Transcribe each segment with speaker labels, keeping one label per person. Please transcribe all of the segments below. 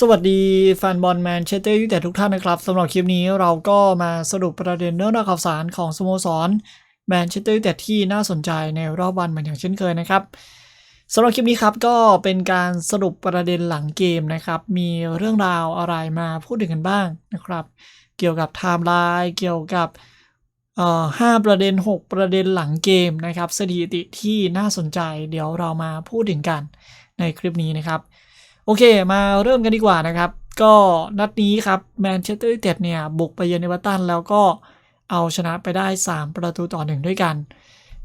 Speaker 1: สวัสดีแฟนบอลแมนเชสเตอร์ยูไนเต็ดทุกท่านนะครับสำหรับคลิปนี้เราก็มาสรุปประเด็นเนื้อหาข่าวสารของสโมสรแมนเชสเตอร์ยูไนเต็ดที่น่าสนใจในรอบวันเหมือนอย่างเช่นเคยนะครับสำหรับคลิปนี้ครับก็เป็นการสรุปประเด็นหลังเกมนะครับ มีเรื่องราวอะไรมาพูดถึงกันบ้างนะครับ เกี่ยวกับไทม์ไลน์เกี่ยวกับห้าประเด็น 6 ประเด็นหลังเกมนะครับสถิติที่น่าสนใจเดี๋ยวเรามาพูดถึงกันในคลิปนี้นะครับ โอเคมาเริ่มกันดีกว่านะครับ ก็นัดนี้ครับแมนเชสเตอร์ยูไนเต็ดเนี่ย บุกไปเยือนเอเวอร์ตันแล้วก็เอาชนะไปได้ 3 ประตูต่อหนึ่งด้วยกัน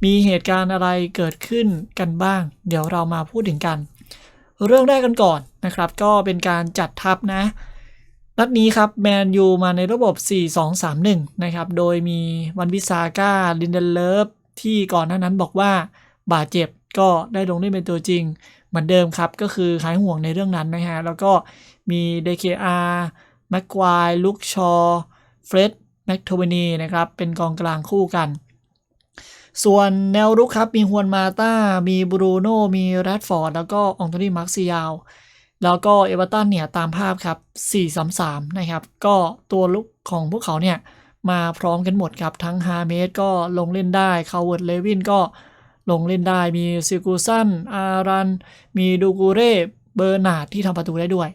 Speaker 1: มีเหตุการณ์อะไรเกิดขึ้นกันบ้าง เดี๋ยวเรามาพูดถึงกัน เรื่องแรกกันก่อนนะครับ ก็เป็นการจัดทัพนะ นัดนี้ครับแมนยูมาในระบบ 4-2-3-1 นะครับ โดยมีวันวิซาก้าลินเดนเลฟที่ก่อนหน้านั้นบอกว่าบาดเจ็บก็ได้ลงเล่นเป็นตัวจริง เหมือนเดิมครับ ก็คือหายห่วงในเรื่องนั้นนะฮะ แล้วก็มี DKR แม็กควายลุกชอเฟร็ดแม็กโทเวนีนะครับ เป็นกองกลางคู่กัน ส่วนแนวรุกครับ มีฮวนมาตามีบรูโน่มีแรดฟอร์ด แล้วก็องโตนีมาร์คซิยาวแล้วก็เอเวอร์ตันเนี่ยตามภาพครับ 4-3-3 นะครับ ก็ตัวลุกของพวกเขาเนี่ยมาพร้อมกันหมดครับ ทั้งฮาเมสก็ลงเล่นได้คาวเวิร์ดเลวินก็ ลงเล่นได้มีซิกูซันอารัน มีดูกูเร่เบอร์นาดที่ทำประตูได้ด้วย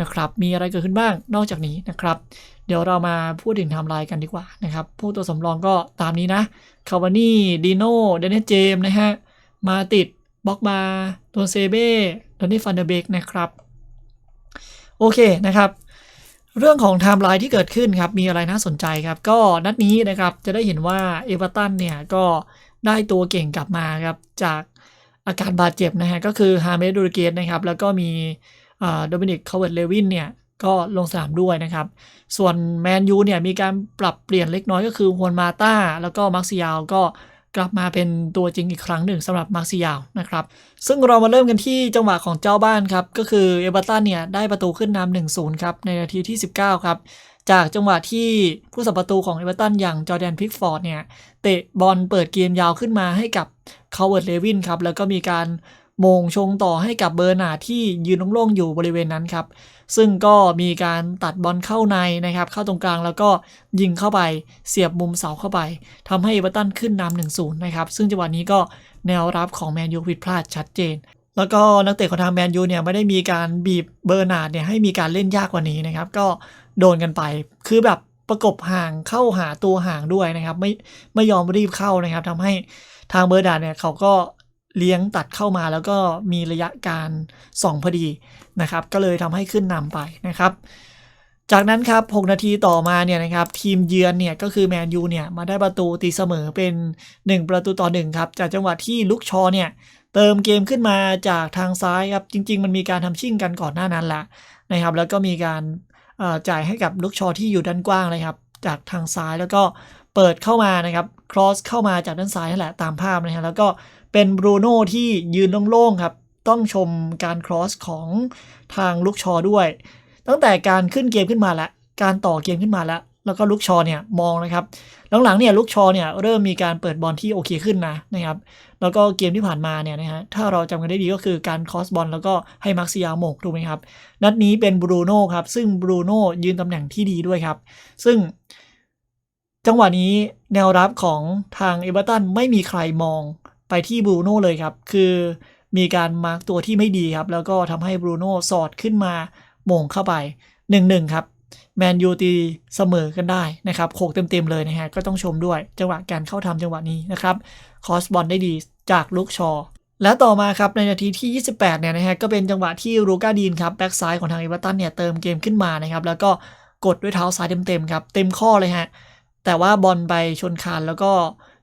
Speaker 1: นะครับมีอะไรเกิดขึ้นบ้างนอกจากนี้นะครับ เดี๋ยวเรามาพูดถึงไทม์ไลน์กันดีกว่านะครับผู้ตัวสำรองก็ตามนี้นะคาวานี่ดิโน่เดนเนเจมนะฮะมาติดบ็อกมาตัวเซเบ้ดอนนี่ฟันเดเบกนะครับโอเคนะครับ เรื่องของไทม์ไลน์ที่เกิดขึ้นครับ มีอะไรน่าสนใจครับ ก็นัดนี้นะครับจะได้เห็นว่าเอเวอร์ตันเนี่ยก็ ได้ตัวเก่งกลับมาครับจากอาการบาดเจ็บนะฮะก็คือฮาเมสดูรเกตนะครับแล้วก็มีโดมินิกคาเวิร์ดเลวินเนี่ยก็ลงสนามด้วยนะครับ ส่วนแมนยูเนี่ยมีการปรับเปลี่ยนเล็กน้อยก็คือฮวนมาตาแล้วก็มาร์ซิยาวก็กลับมาเป็นตัวจริงอีกครั้งหนึ่งสำหรับมาร์ซิยาวนะครับ ซึ่งเรามาเริ่มกันที่จังหวะของเจ้าบ้านครับ ก็คือเอเวอร์ตันเนี่ยได้ประตูขึ้นนำหนึ่งศูนย์ครับ ในนาทีที่ 19 ครับ จากจังหวะที่ผู้สับประตูของเอเวอร์ตันอย่างจอแดนพิกฟอร์ดเนี่ย เตะบอลเปิดเกมยาวขึ้นมาให้กับคาเวิร์ดเลวินครับ แล้วก็มีการโมงชงต่อให้กับเบอร์นาที่ยืนโล่งๆอยู่บริเวณนั้นครับ ซึ่งก็มีการตัดบอลเข้าในนะครับ เข้าตรงกลางแล้วก็ยิงเข้าไปเสียบมุมเสาเข้าไปทำให้เอเวอร์ตันขึ้นนำหนึ่งศูนย์นะครับ ซึ่งจังหวะนี้ก็แนวรับของแมนยูผิดพลาดชัดเจนแล้วก็นักเตะของทางแมนยูเนี่ยไม่ได้มีการบีบเบอร์นาร์ดเนี่ยให้มีการเล่นยากกว่านี้นะครับ ก็ โดนกันไป คือแบบประกบห่างเข้าหาตัวห่างด้วยนะครับ ไม่ไม่ยอมรีบเข้านะครับทำให้ทางเบอร์นาเนี่ยเขาก็เลี้ยงตัดเข้ามาแล้วก็มีระยะการส่องพอดีนะครับ ก็เลยทำให้ขึ้นนำไปนะครับ จากนั้นครับ 6 นาทีต่อมาเนี่ยนะครับ ทีมเยือนเนี่ยก็คือแมนยูเนี่ยมาได้ประตูตีเสมอเป็น 1 ประตูต่อ1ครับ จากจังหวะที่ลุกชอเนี่ยเติมเกมขึ้นมาจากทางซ้ายครับ จริง ๆ มันมีการทำชิ่งกันก่อนหน้านั้นแหละนะครับ แล้วก็มีการ จ่ายให้กับลุกชอที่อยู่ด้านกว้างเลยครับ จากทางซ้ายแล้วก็เปิดเข้ามานะครับครอสเข้ามาจากด้านซ้ายนั่นแหละตามภาพนะฮะแล้วก็เป็นบรูโน่ที่ยืนโล่งๆครับ ต้องชมการครอสของทางลุกชอด้วย ตั้งแต่การขึ้นเกมขึ้นมาแล้วการต่อเกมขึ้นมาแล้ว แล้วก็ลุกชอเนี่ยมองนะครับหลังๆเนี่ยลุกชอเนี่ยเริ่มมีการเปิดบอลที่โอเคขึ้นนะนะครับแล้วก็เกมที่ผ่านมาเนี่ยนะฮะถ้าเราจำกันได้ดีก็คือการคอสบอลแล้วก็ให้มาร์ซิยาโมกถูกไหมครับนัดนี้เป็นบรูโน่ครับซึ่งบรูโน่ยืนตำแหน่งที่ดีด้วยครับซึ่งจังหวะนี้แนวรับของทางเอเวอร์ตันไม่มีใครมองไปที่บรูโน่เลยครับ คือมีการมาร์กตัวที่ไม่ดีครับ แล้วก็ทำให้บรูโน่สอดขึ้นมาโมงเข้าไป 1-1 ครับ แมนยูตีเสมอกันได้นะครับโขกเต็มๆเลยนะฮะก็ต้องชมด้วยจังหวะการเข้าทำจังหวะนี้นะครับคอสบอลได้ดีจากลูกชอและต่อมาครับในนาทีที่ 28 เนี่ยนะฮะก็เป็นจังหวะที่รูกาดีนครับแบ็กซ้ายของทางเอเวอร์ตันเนี่ยเติมเกมขึ้นมานะครับแล้วก็กดด้วยเท้าซ้ายเต็มๆครับเต็มข้อเลยฮะแต่ว่าบอลไปชนคานแล้วก็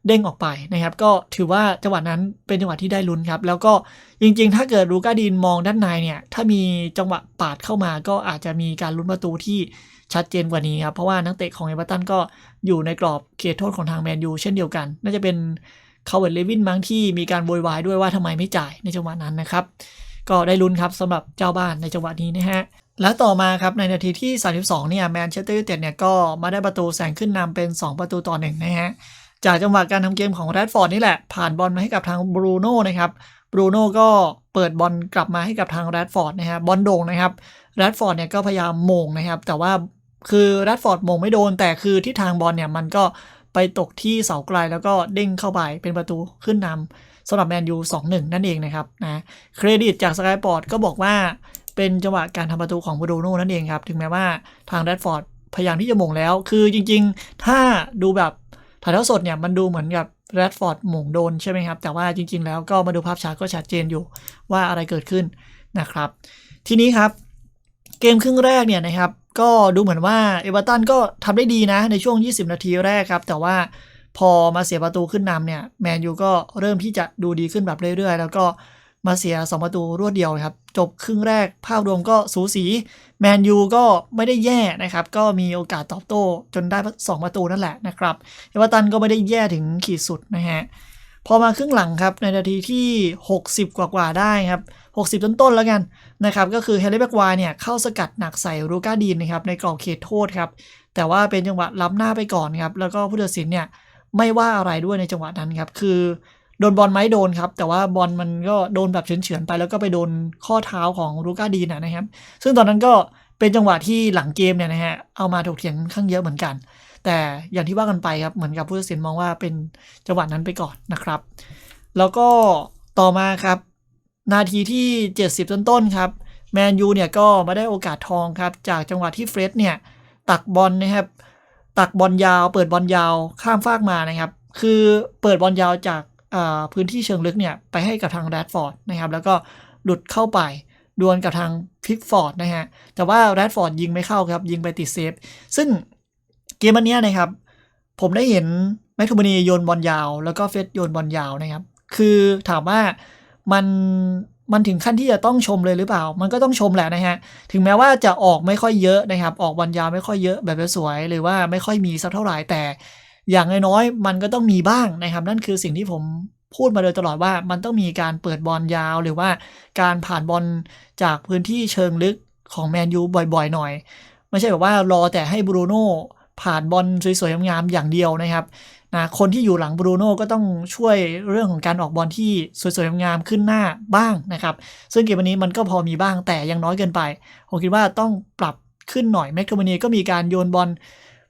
Speaker 1: เด้งออกไปนะครับก็ถือว่าจังหวะนั้นเป็นจังหวะที่ได้ลุ้นครับแล้วก็จริงๆ ถ้าเกิดรูกาดีนมองด้านในเนี่ยถ้ามีจังหวะปาดเข้ามาก็อาจจะมีการลุ้นประตูที่ ชัดเจนกว่านี้ครับ เพราะว่านักเตะของเอเวอร์ตันก็อยู่ในกรอบเขตโทษของทางแมนยูเช่นเดียวกัน น่าจะเป็นคาเวตเลวินมั้งที่มีการโวยวายด้วยว่าทำไมไม่จ่ายในจังหวะนั้นนะครับ ก็ได้ลุ้นครับสำหรับเจ้าบ้านในจังหวะนี้นะฮะและต่อมาครับในนาทีที่ 32 เนี่ยแมนเชสเตอร์ยูไนเต็ดเนี่ยก็มาได้ประตูแซงขึ้นนำเป็น 2 ประตูต่อหนึ่งนะฮะจากจังหวะการทำเกมของแรดฟอร์ดนี่แหละ ผ่านบอลมาให้กับทางบรูโน่นะครับบรูโน่ก็เปิดบอลกลับมาให้กับทางแรดฟอร์ดนะฮะบอลโด่งนะครับแรดฟอร์ดเนี่ยก็พยายามโมงนะครับ แต่ว่า คือแรดฟอร์ดมงไม่โดน แต่คือที่ทางบอลเนี่ยมันก็ไปตกที่เสาไกลแล้วก็เด้งเข้าไปเป็นประตูขึ้นนำสำหรับแมนยู2-1 นั่นเองนะครับนะเครดิตจากสกายปอร์ตก็บอกว่าเป็นจังหวะการทำประตูของบูโดโน่นั่นเองครับ ถึงแม้ว่าทางแรดฟอร์ดพยายามที่จะมงแล้ว คือจริงๆ ถ้าดูแบบถ่ายทอดสดเนี่ยมันดูเหมือนกับแรดฟอร์ดหม่งโดนใช่ไหมครับ แต่ว่าจริง ๆ แล้วก็มาดูภาพช้าก็ชัดเจนอยู่ว่าอะไรเกิดขึ้นนะครับ ทีนี้ครับ เกมครึ่งแรกเนี่ยนะครับ ก็ดูเหมือนว่าเอเวอร์ตันก็ทำได้ดีนะในช่วง 20 นาทีแรกครับ แต่ว่าพอมาเสียประตูขึ้นนำเนี่ยแมนยูก็เริ่มที่จะดูดีขึ้นแบบเรื่อยๆ แล้วก็มาเสีย 2 ประตูรวดเดียวครับ จบครึ่งแรกภาพรวมก็สูสี แมนยูก็ไม่ได้แย่นะครับ ก็มีโอกาสตอบโต้จนได้ 2 ประตูนั่นแหละนะครับเอเวอร์ตันก็ไม่ได้แย่ถึงขีดสุดนะฮะพอมาครึ่งหลังครับในนาทีที่ 60 กว่าๆได้ครับ 60 ต้นๆแล้วกัน นะครับก็คือเฮเลแบ็กวายเนี่ยเข้าสกัดหนักใส่รูกาดีนนะครับในกรอบเขตโทษครับแต่ว่าเป็นจังหวะล้ำหน้าไปก่อนครับแล้วก็ผู้ตัดสินเนี่ยไม่ว่าอะไรด้วยในจังหวะนั้นครับคือโดนบอลไหมโดนครับ แต่ว่าบอลมันก็โดนแบบเฉือนๆไป แล้วก็ไปโดนข้อเท้าของรูกาดีนนะครับ ซึ่งตอนนั้นก็เป็นจังหวะที่หลังเกมเนี่ยนะฮะเอามาถกเถียงข้างเยอะเหมือนกัน แต่อย่างที่ว่ากันไปครับเหมือนกับผู้ตัดสินมองว่าเป็นจังหวะนั้นไปก่อนนะครับ แล้วก็ต่อมาครับ นาทีที่ 70 ต้นๆครับแมนยูเนี่ยก็มาได้โอกาสทองครับ จากจังหวะที่เฟรดเนี่ย ตักบอลนะครับ ตักบอลยาว เปิดบอลยาวข้ามฟากมานะครับ คือเปิดบอลยาวจากพื้นที่เชิงลึกเนี่ยไปให้กับทางแรดฟอร์ดนะครับ แล้วก็หลุดเข้าไปดวลกับทางพิกฟอร์ดนะฮะ แต่ว่าแรดฟอร์ดยิงไม่เข้าครับ ยิงไปติดเซฟ ซึ่งเกมอันนี้นะครับ ผมได้เห็นแมคทูมานีโยนบอลยาว แล้วก็เฟสโยนบอลยาวนะครับ คือถามว่า มันมันถึงขั้นที่จะต้องชมเลยหรือเปล่า มันก็ต้องชมแหละนะฮะ ถึงแม้ว่าจะออกไม่ค่อยเยอะนะครับ ออกบอลยาวไม่ค่อยเยอะแบบสวยหรือว่าไม่ค่อยมีสักเท่าไหร่แต่ อย่างน้อยๆมันก็ต้องมีบ้างนะครับ นั่นคือสิ่งที่ผมพูดมาโดยตลอดว่ามันต้องมีการเปิดบอลยาวหรือว่าการผ่านบอลจากพื้นที่เชิงลึกของแมนยูบ่อยๆ หน่อย ไม่ใช่แบบว่ารอแต่ให้บรูโน่ผ่านบอลสวยๆงามๆอย่างเดียวนะครับ นะคนที่อยู่หลังบรูโน่ก็ต้องช่วยเรื่องของการออกบอลที่สวยๆงามๆขึ้นหน้าบ้างนะครับซึ่งเกมวันนี้มันก็พอมีบ้างแต่ยังน้อยเกินไป ผมคิดว่าต้องปรับขึ้นหน่อยแมคโทมินีก็มีการโยนบอล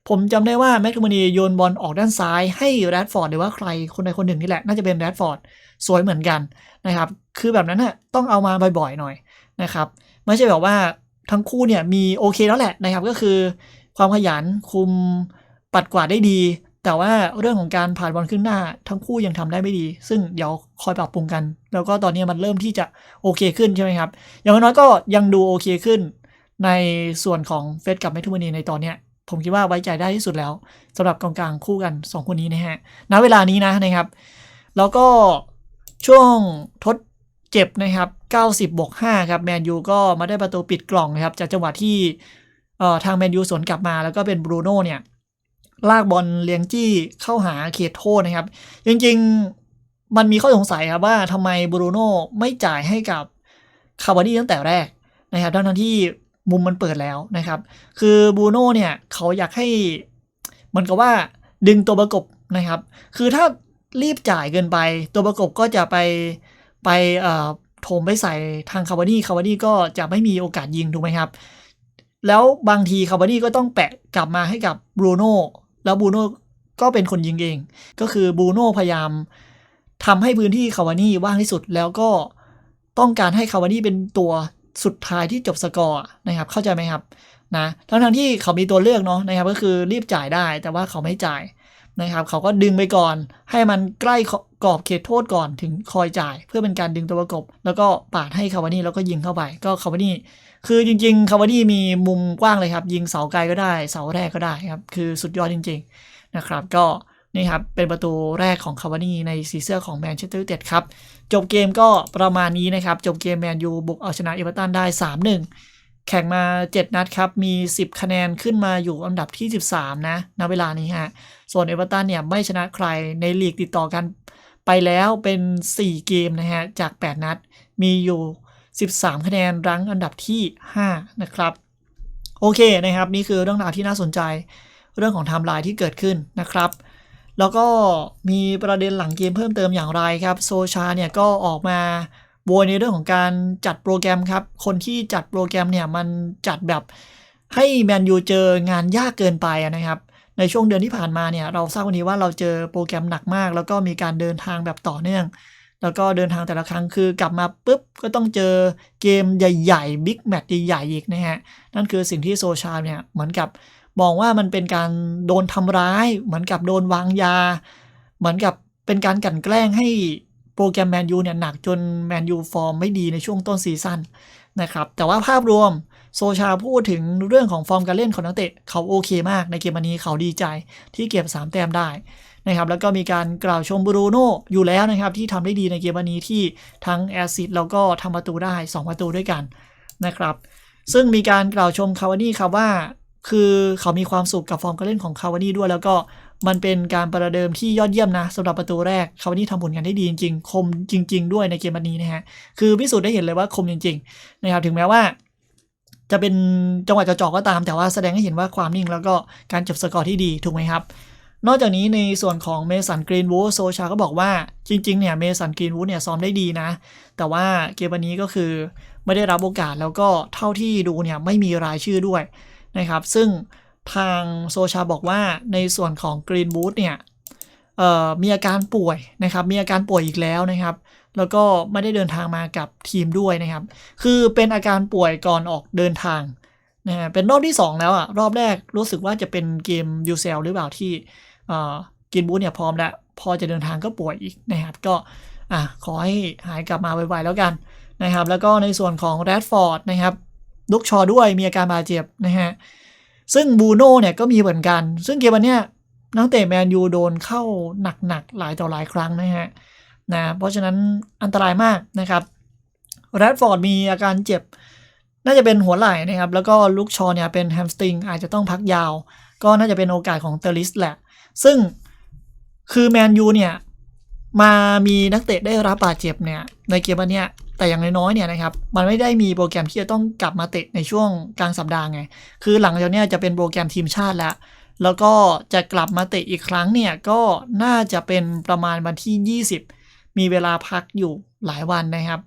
Speaker 1: ผมจำได้ว่าแมคโทมินีโยนบอลออกด้านซ้ายให้แรดฟอร์ดหรือว่าใครคนใดคนหนึ่งนี่แหละ น่าจะเป็นแรดฟอร์ดสวยเหมือนกันนะครับคือแบบนั้นน่ะต้องเอามาบ่อยๆหน่อยนะครับไม่ใช่แบบว่าทั้งคู่เนี่ยมีโอเคแล้วแหละนะครับก็คือ ความขยันคุมปัดกวาดได้ดี แต่ว่าเรื่องของการผ่านบอลขึ้นหน้า ทั้งคู่ยังทำได้ไม่ดี ซึ่งเดี๋ยวคอยปรับปรุงกัน แล้วก็ตอนนี้มันเริ่มที่จะโอเคขึ้นใช่ไหมครับ อย่างน้อยก็ยังดูโอเคขึ้น ในส่วนของเฟสกับแมททูมานีในตอนเนี้ยผมคิดว่าไว้ใจได้ที่สุดแล้วสำหรับกองกลางคู่กัน 2 คนนี้นะฮะณเวลานี้นะนะครับ แล้วก็ช่วงทดเจ็บนะครับ 90บวก5ครับแมนยูก็มาได้ประตูปิดกล่องนะครับจากจังหวะที่เอ่อทางแมนยูสวนกลับมาแล้วก็เป็นบรูโน่เนี่ย ลากบอลเลี้ยงจี้เข้าหาเขตโทษนะครับ จริงๆมันมีข้อสงสัยครับว่าทำไมบรูโน่ไม่จ่ายให้กับคาวาดี้ตั้งแต่แรกนะครับทั้งที่มุมมันเปิดแล้วนะครับ คือบรูโน่เนี่ยเขาอยากให้เหมือนกับว่าดึงตัวประกบนะครับ คือถ้ารีบจ่ายเกินไป ตัวประกบก็จะไปไปเอ่อโถมไปใส่ทางคาวาดี้คาวาดี้ก็จะไม่มีโอกาสยิงถูกไหมครับ แล้วบางทีคาวาดี้ก็ต้องแปะกลับมาให้กับบรูโน่ แล้วบูโน่ก็เป็นคนยิงเอง ก็คือบูโน่พยายามทำให้พื้นที่คาวานี่ว่างที่สุด แล้วก็ต้องการให้คาวานี่เป็นตัวสุดท้ายที่จบสกอร์นะครับ เข้าใจไหมครับนะทั้งทที่เขามีตัวเลือกเนาะนะครับ ก็คือรีบจ่ายได้แต่ว่าเขาไม่จ่ายนะครับ เขาก็ดึงไปก่อน ให้มันใกล้กรอบเขตโทษก่อนถึงคอยจ่าย เพื่อเป็นการดึงตัวประกบ แล้วก็ปาดให้คาวานี่แล้วก็ยิงเข้าไป ก็คาวานี่ คือจริงๆคาวานี่มีมุมกว้างเลยครับ ยิงเสาไกลก็ได้ เสาแรกก็ได้ครับ คือสุดยอดจริงๆนะครับ ก็นี่ครับ เป็นประตูแรกของคาวานี่ในสีเสื้อของแมนเชสเตอร์ยูไนเต็ดครับ จบเกมก็ประมาณนี้นะครับ จบเกมแมนยูบุกเอาชนะเอเวอร์ตันได้ 3-1 แข่งมา 7 นัดครับ มี 10 คะแนนขึ้นมาอยู่อันดับที่ 13 นะณเวลานี้ฮะ ส่วนเอเวอร์ตันเนี่ยไม่ชนะใครในลีกติดต่อกันไปแล้วเป็น 4 เกมนะฮะ จาก 8 นัด มีอยู่ 13 คะแนนรั้งอันดับที่ 5 นะครับ โอเคนะครับ นี่คือเรื่องราวที่น่าสนใจเรื่องของไทม์ไลน์ที่เกิดขึ้นนะครับ แล้วก็มีประเด็นหลังเกมเพิ่มเติมอย่างไรครับ โซชาเนี่ยก็ออกมาโวยในเรื่องของการจัดโปรแกรมครับ คนที่จัดโปรแกรมเนี่ยมันจัดแบบให้แมนยูเจองานยากเกินไปนะครับ ในช่วงเดือนที่ผ่านมาเนี่ยเราทราบวันนี้ว่าเราเจอโปรแกรมหนักมาก แล้วก็มีการเดินทางแบบต่อเนื่อง แล้วก็เดินทางแต่ละครั้งคือกลับมาปุ๊บก็ต้องเจอเกมใหญ่ๆบิ๊กแมตช์ใหญ่ๆอีกนะฮะ นั่นคือสิ่งที่โซชาเนี่ยเหมือนกับมองว่ามันเป็นการโดนทำร้าย เหมือนกับโดนวางยา เหมือนกับเป็นการกลั่นแกล้งให้โปรแกรมแมนยูเนี่ยหนักจนแมนยูฟอร์มไม่ดีในช่วงต้นซีซั่นนะครับ แต่ว่าภาพรวมโซชาพูดถึงเรื่องของฟอร์มการเล่นของนักเตะเขาโอเคมากในเกมวันนี้เขาดีใจที่เก็บ 3 แต้มได้ นะครับแล้วก็มีการกล่าวชมบรูโน่อยู่แล้วนะครับที่ทำได้ดีในเกมวันนี้ที่ทั้งแอซิดแล้วก็ทำประตูได้ 2 ประตูด้วยกันนะครับซึ่งมีการกล่าวชมคาวานี่ครับว่า คือเขามีความสุขกับฟอร์มการเล่นของคาวานี่ด้วย แล้วก็มันเป็นการประเดิมที่ยอดเยี่ยมนะสำหรับประตูแรกคาวานี่ทำผลงานได้ดีจริงๆ คมจริง ๆ ด้วยในเกมวันนี้นะฮะคือพิสูจน์ได้เห็นเลยว่าคมจริงๆนะครับถึงแม้ว่าจะเป็นจังหวะจ่อๆก็ตามแต่ว่าแสดงให้เห็นว่าความนิ่งแล้วก็การจบสกอร์ที่ดีถูกไหมครับ นอกจากนี้ในส่วนของเมสันกรีนวูดโซชาก็บอกว่าจริงๆเนี่ยเมสันกรีนวูดเนี่ยซ้อมได้ดีนะ แต่ว่าเกมวันนี้ก็คือไม่ได้รับโอกาสแล้วก็เท่าที่ดูเนี่ยไม่มีรายชื่อด้วยนะครับ ซึ่งทางโซชาบอกว่าในส่วนของกรีนวูดเนี่ยมีอาการป่วยนะครับมีอาการป่วยอีกแล้วนะครับ แล้วก็ไม่ได้เดินทางมากับทีมด้วยนะครับ คือเป็นอาการป่วยก่อนออกเดินทางนะฮะเป็นรอบที่ 2 แล้วอะรอบแรกรู้สึกว่าจะเป็นเกมยูเซลหรือเปล่าที่ กินบูธเนี่ยพร้อมแล้ว พอจะเดินทางก็ป่วยอีกนะครับก็อขอให้หายกลับมาไวๆแล้วกันนะครับ แล้วก็ในส่วนของแรดฟอร์ดนะครับลุกชอด้วยมีอาการบาดเจ็บนะฮะซึ่งบูโน่เนี่ยก็มีเหมือนกัน ซึ่งเกมวันเนี้ยนักเตะแมนยูโดนเข้าหนักๆหลายต่อหลายครั้งนะฮะนะเพราะฉะนั้นอันตรายมากนะครับแรดฟอร์ดมีอาการเจ็บ น่าจะเป็นหัวไหล่นะครับ แล้วก็ลุกชอเนี่ยเป็นแฮมสตริงอาจจะต้องพักยาว ก็น่าจะเป็นโอกาสของเตอร์ลิสแหละ ซึ่งคือแมนยูเนี่ยมามีนักเตะได้รับบาดเจ็บเนี่ยในเกมวันนี้แต่อย่างน้อยๆเนี่ยนะครับมันไม่ได้มีโปรแกรมที่จะต้องกลับมาเตะในช่วงกลางสัปดาห์ไง คือหลังจากนี้จะเป็นโปรแกรมทีมชาติแล้ว แล้วก็จะกลับมาเตะอีกครั้งเนี่ยก็น่าจะเป็นประมาณวันที่ 20 มีเวลาพักอยู่หลายวันนะครับ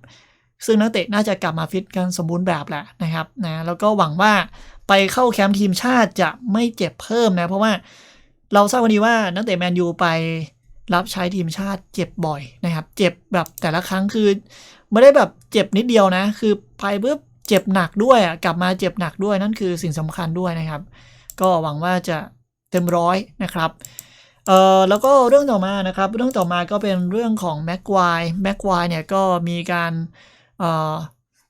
Speaker 1: ซึ่งนักเตะน่าจะกลับมาฟิตกันสมบูรณ์แบบแหละนะครับนะแล้วก็หวังว่า ไปเข้าแคมป์ทีมชาติจะไม่เจ็บเพิ่มนะ เพราะว่าเราทราบวันนี้ว่านักเตะแมนยูไปรับใช้ทีมชาติเจ็บบ่อยนะครับ เจ็บแบบแต่ละครั้งคือไม่ได้แบบเจ็บนิดเดียวนะ คือไปปุ๊บเจ็บหนักด้วยอะกลับมาเจ็บหนักด้วยนั่นคือสิ่งสำคัญด้วยนะครับ ก็หวังว่าจะเต็มร้อยนะครับเอ่อแล้วก็เรื่องต่อมานะครับ เรื่องต่อมาก็เป็นเรื่องของแม็กควายแม็กควายเนี่ยก็มีการเอ่อ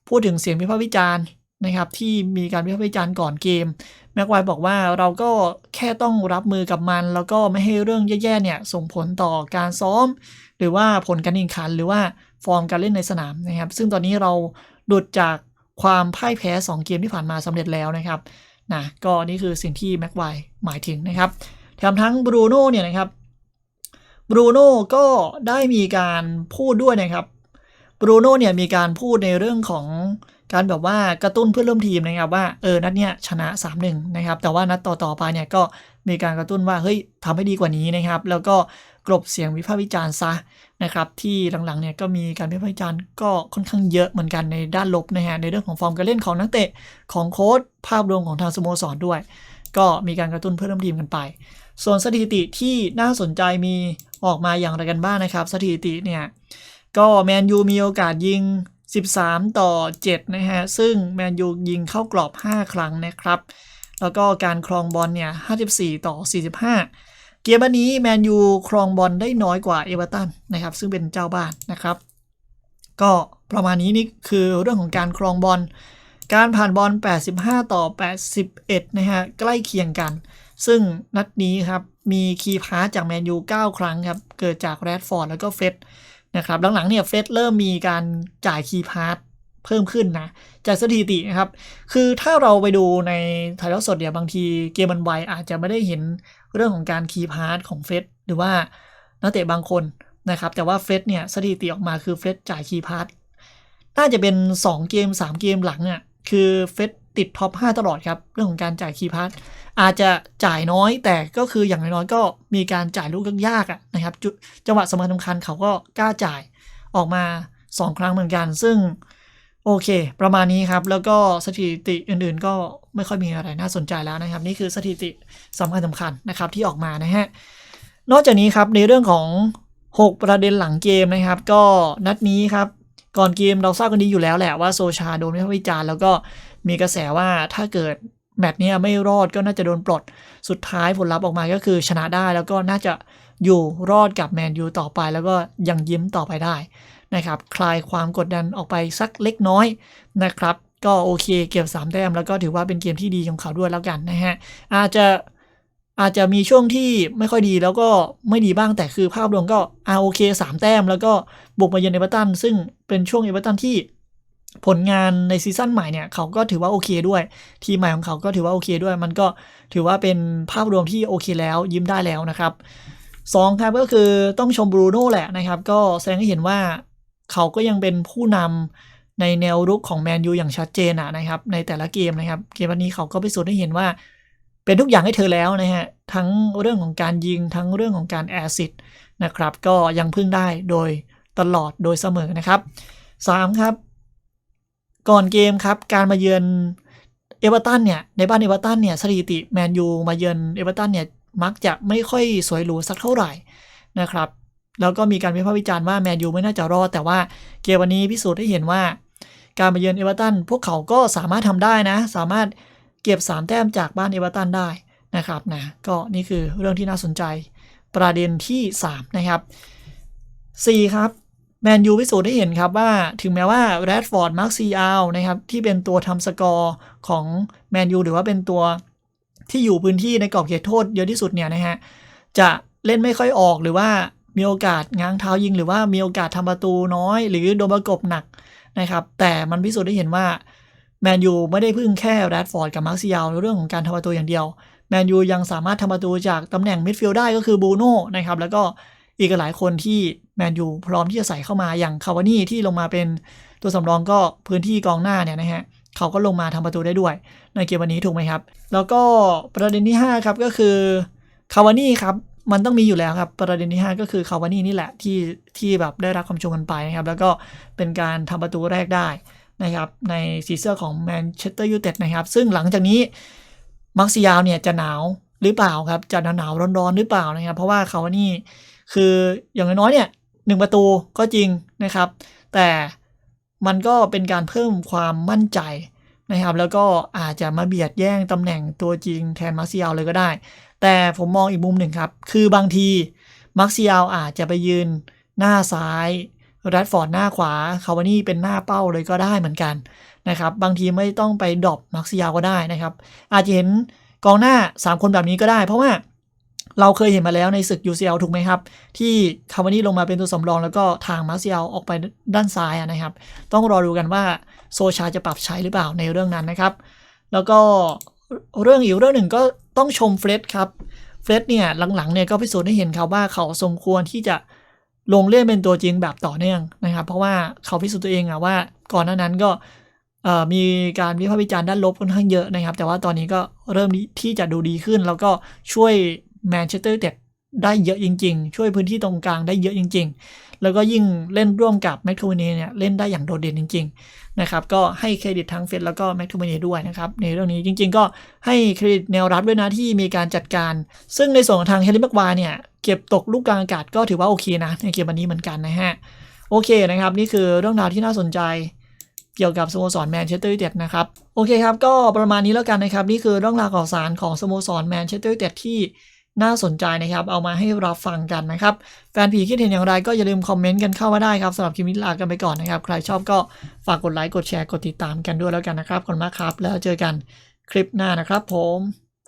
Speaker 1: พูดถึงเสียงวิพากษ์วิจารณ์ นะครับที่มีการวิพากษ์วิจารณ์ก่อนเกมแม็กควบอกว่าเราก็แค่ต้องรับมือกับมัน แล้วก็ไม่ให้เรื่องแย่ๆเนี่ยส่งผลต่อการซ้อม หรือว่าผลการแข่งขันหรือว่าฟอร์มการเล่นในสนามนะครับ ซึ่งตอนนี้เราดุดจากความพ่ายแพ้ 2 เกมที่ผ่านมาสำเร็จแล้วนะครับนะก็นี่คือสิ่งที่แม็กไวหมายถึงนะครับแถมทั้งบรูโน่เนี่ยนะครับบรูโน่ก็ได้มีการพูดด้วยนะครับบรูโน่เนี่ยมีการพูดในเรื่องของ การแบบว่ากระตุ้นเพื่อนร่วมทีมนะครับว่าเออนัดเนี้ยชนะ 3-1นะครับแต่ว่านัดต่อๆไปเนี่ยก็มีการกระตุ้นว่าเฮ้ยทำให้ดีกว่านี้นะครับ แล้วก็กลบเสียงวิพากษ์วิจารณ์ซะนะครับที่หลังๆเนี่ยก็มีการวิพากษ์วิจารณ์ก็ค่อนข้างเยอะเหมือนกันในด้านลบนะฮะในเรื่องของฟอร์มการเล่นของนักเตะของโค้ชภาพรวมของทางสโมสรด้วย ก็มีการกระตุ้นเพื่อนร่วมทีมกันไป ส่วนสถิติที่น่าสนใจมีออกมาอย่างไรกันบ้างนะครับ สถิติเนี่ยก็แมนยูมีโอกาสยิง 13 ต่อ 7 นะฮะ ซึ่งแมนยูยิงเข้ากรอบ 5 ครั้งนะครับ แล้วก็การครองบอลเนี่ย 54 ต่อ 45 เกมวันนี้แมนยูครองบอลได้น้อยกว่าเอเวอร์ตันนะครับ ซึ่งเป็นเจ้าบ้านนะครับ ก็ประมาณนี้นี่คือเรื่องของการครองบอล การผ่านบอล 85 ต่อ 81 นะฮะ ใกล้เคียงกัน ซึ่งนัดนี้ครับ มีคีย์พาสจากแมนยู 9 ครั้งครับ เกิดจากแรดฟอร์ดแล้วก็เฟส นะครับหลังๆเนี่ยเฟสเริ่มมีการจ่ายคีย์พาร์ทเพิ่มขึ้นนะจากสถิตินะครับ คือถ้าเราไปดูในถ่ายทอดสดเนี่ยบางทีเกมมันไวอาจจะไม่ได้เห็นเรื่องของการคีย์พาร์ทของเฟสหรือว่านักเตะบางคนนะครับ แต่ว่าเฟสเนี่ยสถิติออกมาคือเฟสจ่ายคีย์พาร์ทน่าจะเป็น 2 เกม 3 เกมหลังอะคือเฟส ติดท็อป 5 ตลอดครับ เรื่องของการจ่ายคีย์พาร์ทอาจจะจ่ายน้อยแต่ก็คืออย่างน้อยๆก็มีการจ่ายลูกยากๆอะนะครับจ,จังหวะสำคัญสำคัญเขาก็กล้าจ่ายออกมา 2 ครั้งเหมือนกัน ซึ่งโอเค ประมาณนี้ครับ แล้วก็สถิติอื่นๆ ก็ไม่ค่อยมีอะไรน่าสนใจแล้วนะครับ นี่คือสถิติสำคัญสำคัญนะครับที่ออกมานะฮะนอกจากนี้ครับในเรื่องของ 6 ประเด็นหลังเกมนะครับ ก็นัดนี้ครับก่อนเกมเราทราบกันดีอยู่แล้วแหละว่าโซชาโดนวิพากษ์วิจารณ์แล้วก็ มีกระแสว่าถ้าเกิดแมตช์เนี้ยไม่รอดก็น่าจะโดนปลด สุดท้ายผลลัพธ์ออกมาก็คือชนะได้แล้วก็น่าจะอยู่รอดกับแมนยูต่อไป แล้วก็ยังยิ้มต่อไปได้นะครับคลายความกดดันออกไปสักเล็กน้อยนะครับ ก็โอเคเก็บ3แต้มแล้วก็ถือว่าเป็นเกมที่ดีของเขาด้วยแล้วกันนะฮะอาจจะอาจจะมีช่วงที่ไม่ค่อยดีแล้วก็ไม่ดีบ้างแต่คือภาพรวมก็อาโอเคสามแต้ม แล้วก็บุกมาเยือนเอเวอร์ตันซึ่งเป็นช่วงเอเวอร์ตันที่ ผลงานในซีซั่นใหม่เนี่ยเขาก็ถือว่าโอเคด้วย ทีมใหม่ของเขาก็ถือว่าโอเคด้วย มันก็ถือว่าเป็นภาพรวมที่โอเคแล้วยิ้มได้แล้วนะครับสองครับก็คือต้องชมบรูโน่แหละนะครับ ก็แสดงให้เห็นว่าเขาก็ยังเป็นผู้นำในแนวรุกของแมนยูอย่างชัดเจนนะครับ ในแต่ละเกมนะครับ เกมวันนี้เขาก็พิสูจน์ให้เห็นว่า เป็นทุกอย่างให้เธอแล้วนะฮะทั้งเรื่องของการยิงทั้งเรื่องของการแอซิดนะครับ ก็ยังพึ่งได้โดยตลอดโดยเสมอนะครับ 3 ครับ ก่อนเกมครับการมาเยือนเอเวอร์ตันเนี่ยในบ้านเอเวอร์ตันเนี่ยสถิติแมนยูมาเยือนเอเวอร์ตันเนี่ยมักจะไม่ค่อยสวยหรูสักเท่าไหร่นะครับแล้วก็มีการวิพากษ์วิจารณ์ว่าแมนยูไม่น่าจะรอด แต่ว่าเกมวันนี้พิสูจน์ให้เห็นว่า การมาเยือนเอเวอร์ตันพวกเขาก็สามารถทำได้นะ สามารถเก็บ 3 แต้มจากบ้านเอเวอร์ตันได้นะครับนะก็นี่คือเรื่องที่น่าสนใจประเด็นที่ 3 นะครับ 4 ครับ แมนยูพิสูจน์ให้เห็นครับว่าถึงแม้ว่าแรดฟอร์ดมาร์คซีอาลนะครับที่เป็นตัวทำสกอร์ของแมนยูหรือว่าเป็นตัวที่อยู่พื้นที่ในกรอบเขตโทษเยอะที่สุดเนี่ยนะฮะจะเล่นไม่ค่อยออกหรือว่ามีโอกาสง้างเท้ายิง หรือว่ามีโอกาสทำประตูน้อย หรือโดนประกบหนักนะครับแต่มันพิสูจน์ได้เห็นว่าแมนยูไม่ได้พึ่งแค่แรดฟอร์ดกับมาร์คซิยาลในเรื่องของการทำประตูอย่างเดียวแมนยูยังสามารถทำประตูจากตำแหน่งมิดฟิลด์ได้ก็คือบูโน่นะครับแล้วก็อีกหลายคนที่ แมนยูพร้อมที่จะใส่เข้ามาอย่างคาวานี่ที่ลงมาเป็นตัวสำรองก็พื้นที่กองหน้าเนี่ยนะฮะเขาก็ลงมาทำประตูได้ด้วย ในเกมวันนี้ถูกไหมครับ แล้วก็ประเด็นที่ 5 ครับก็คือคาวานี่ครับมันต้องมีอยู่แล้วครับ ประเด็นที่ 5 ก็คือคาวานี่นี่แหละที่ที่แบบได้รับความชมกันไปนะครับ แล้วก็เป็นการทำประตูแรกได้นะครับในสีเสื้อของแมนเชสเตอร์ยูไนเต็ดนะครับ ซึ่งหลังจากนี้มาร์ซิยาวเนี่ยจะหนาวหรือเปล่าครับ จะหนาวหนาวร้อนๆหรือเปล่านะครับ เพราะว่าคาวานี่คืออย่างน้อยเนี่ย หนึ่งประตูก็จริงนะครับ แต่มันก็เป็นการเพิ่มความมั่นใจนะครับ แล้วก็อาจจะมาเบียดแย่งตำแหน่งตัวจริงแทนมาร์เซียลเลยก็ได้ แต่ผมมองอีกมุมหนึ่งครับ คือบางทีมาร์เซียลอาจจะไปยืนหน้าซ้ายแรดฟอร์ดหน้าขวาคาวานี่เป็นหน้าเป้าเลยก็ได้เหมือนกันนะครับ บางทีไม่ต้องไปดรอปมาร์เซียลก็ได้นะครับ อาจจะเห็นกองหน้า 3 คนแบบนี้ก็ได้ เพราะว่า เราเคยเห็นมาแล้วในศึก UCL ถูกไหมครับ ที่คาวานี่ลงมาเป็นตัวสำรองแล้วก็ทางมาร์เซียลออกไปด้านซ้ายนะครับ ต้องรอดูกันว่าโซชาจะปรับใช้หรือเปล่าในเรื่องนั้นนะครับ แล้วก็เรื่องอีกเรื่องหนึ่งก็ต้องชมเฟรดครับเฟรดเนี่ยหลังๆเนี่ยก็พิสูจน์ให้เห็นครับว่าเขาสมควรที่จะลงเล่นเป็นตัวจริงแบบต่อเนื่องนะครับ เพราะว่าเขาพิสูจน์ตัวเองอะว่าก่อนหน้านั้นก็มีการวิพากษ์วิจารณ์ด้านลบค่อนข้างเยอะนะครับ แต่ว่าตอนนี้ก็เริ่มที่จะดูดีขึ้น แล้วก็ช่วย แมนเชสเตอร์เต็ดได้เยอะจริง ๆ ช่วยพื้นที่ตรงกลางได้เยอะจริง ๆ แล้วก็ยิ่งเล่นร่วมกับแมคโทมิเน่เนี่ยเล่นได้อย่างโดดเด่นจริง ๆ นะครับ ก็ให้เครดิตทั้งเฟดแล้วก็แมคโทมิเน่ด้วยนะครับ ในเรื่องนี้จริง ๆ ก็ให้เครดิตแนวรับด้วยนะที่มีการจัดการ ซึ่งในส่วนของทางเฮลิมักวาเนี่ยเก็บตกลูกกลางอากาศก็ถือว่าโอเคนะในเกมวันนี้เหมือนกันนะฮะโอเคนะครับ นี่คือเรื่องราวที่น่าสนใจเกี่ยวกับสโมสรแมนเชสเตอร์ยูไนเต็ดนะครับ โอเคครับ ก็ประมาณนี้แล้วกันนะครับ นี่คือเรื่องราวข่าวสารของสโมสรแมนเชสเตอร์ยูไนเต็ดที่ น่าสนใจนะครับ เอามาให้รับฟังกันนะครับ แฟนผีคิดเห็นอย่างไรก็อย่าลืมคอมเมนต์กันเข้ามาได้ครับสำหรับคลิปนี้ลากันไปก่อนนะครับ ใครชอบก็ฝากกดไลค์ กดแชร์ กดติดตามกันด้วยแล้วกันนะครับขอบคุณมากครับ แล้วเจอกันคลิปหน้านะครับ ผม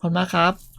Speaker 1: ขอบคุณมากครับ